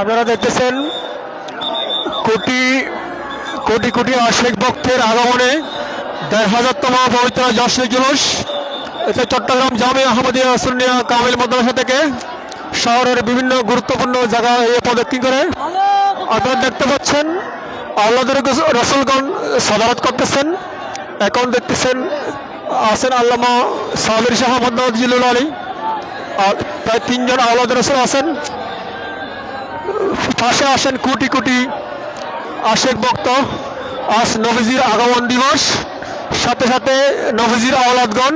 আপনারা দেখতেছেন কোটি কোটি কোটি আশেখ ভক্তের আগমনে দেড় হাজারতম পবিত্র জশ্রী জুলুস। এটা চট্টগ্রাম জামে আহমদিয়া সুন্নিয়া কামিল মাদ্রাসা থেকে শহরের বিভিন্ন গুরুত্বপূর্ণ জায়গায় এ প্রদক্ষিণ করে আপনারা দেখতে পাচ্ছেন আল্লাহদের রসুলগণ সদারত করতেছেন। এখন দেখতেছেন আছেন আল্লামা সাবির শাহ মোহাম্মদ জিলুল আলী। আর প্রায় তিনজন আল্লাহ রসুল আছেন। পাশে আসেন কোটি কোটি আশেক ভক্ত আজ নবীজির আগমন দিবস। সাথে সাথে নবীজির আওলাদগণ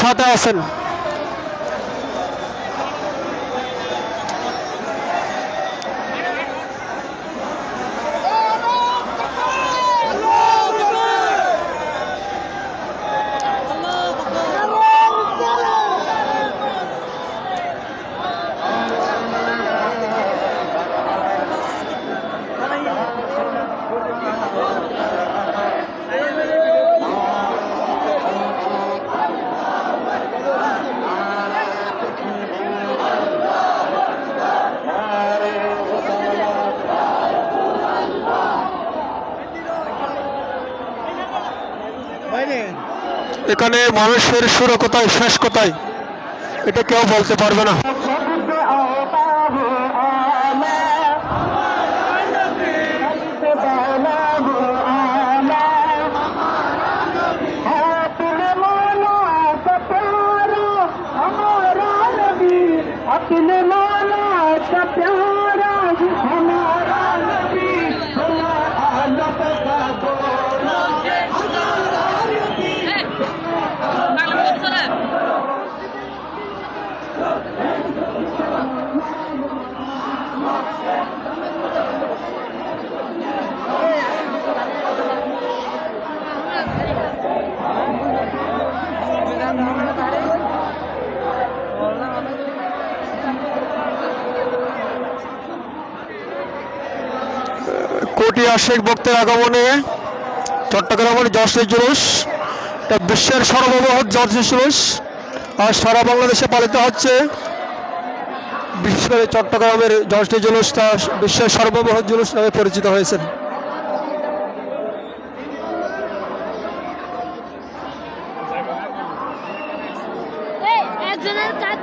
সাথে আছেন। এখানে মানুষের সুর কোথায় শেষ কোথায় এটা কেউ বলতে পারবে না। अपने কোটি শেখ ভক্তের আগমনে চট্টগ্রামের জর্শের জুলুস। এটা বিশ্বের সর্ববৃহৎ জর্শের জুলুস। আর সারা বাংলাদেশে পালিত হচ্ছে বিশ্বের চট্টগ্রামের জর্শের জুলুস, তা বিশ্বের সর্ববৃহৎ জুলুস নামে পরিচিত হয়েছেন। একজনের কাজ